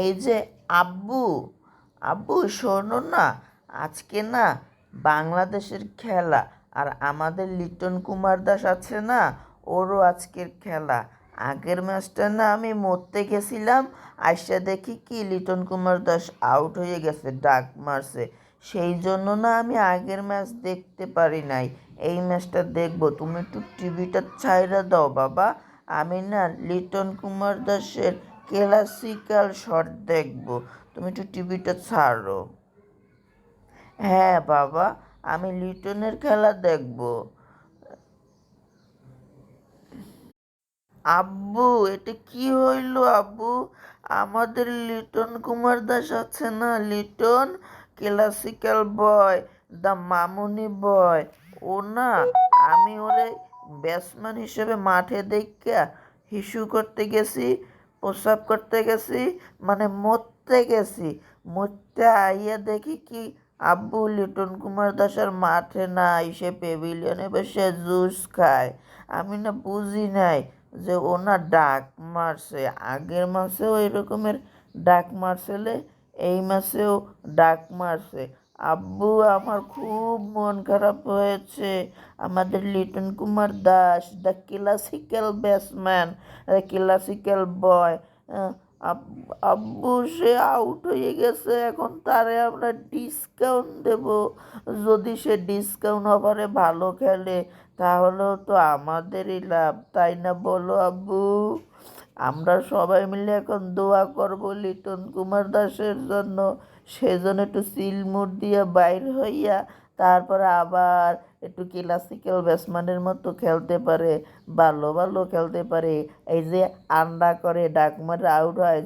এই যে আব্বু আব্বু শোনো না, আজকে না বাংলাদেশের খেলা আর আমাদের লিটন কুমার দাস আছে না, ওরও আজকের খেলা। আগের ম্যাচটা না আমি মরতে গেছিলাম, আইসা দেখি কি লিটন কুমার দাস আউট হয়ে গেছে, ডাক মারছে। সেই জন্য না আমি আগের ম্যাচ দেখতে পারি নাই। এই ম্যাচটা দেখব। তুমি একটু টিভিটা ছাইরা দাও বাবা। আমি না লিটন কুমার দাসের ক্লাসিক্যাল শট দেখব। তুমি একটু টিভিটা ছাড়ো। হ্যাঁ বাবা, আমি লিটনের খেলা দেখব। আব্বু, এটা কি হইল আব্বু? আমাদের লিটন কুমার দাস আছে না? লিটন ক্লাসিক্যাল বয় দ্য মামুনি বয় ও না, আমি ওরে ব্যাটসম্যান হিসেবে মাঠে দেখা হিসু করতে গেছি। প্রসাব করতে গেছি মানে মরতে গেছি। মরতে আইয়া দেখি কি আব্বু লিটন কুমার দাসের মাঠে না এসে পেভিলিয়নে বসে জুস খায়। আমি না বুঝি নাই যে ও না ডাক মারছে। আগের মাসেও এরকমের ডাক মারছিলে এই মাসেও ডাক মারছে। আব্বু, আমার খুব মন খারাপ হয়েছে। আমাদের Liton Kumar Das the classical batsman the classical boy আব্বু সে আউট হয়ে গেছে। এখন তারে আমরা ডিসকাউন্ট দেব। যদি সে ডিসকাউন্ট অফারে ভালো খেলে, তাহলেও তো আমাদেরই লাভ, তাই না বলো আব্বু? আমরা সবাই মিলে এখন দোয়া করব লিটন কুমার দাসের জন্য। সেজন্য একটু সিলমুট দিয়ে বাইর হইয়া তারপরে আবার একটু ক্লাসিক্যাল ব্যাটসম্যানের মতো খেলতে পারে, ভালো ভালো খেলতে পারে। এই যে আন্ডা করে, ডাক মারে আউট হয়।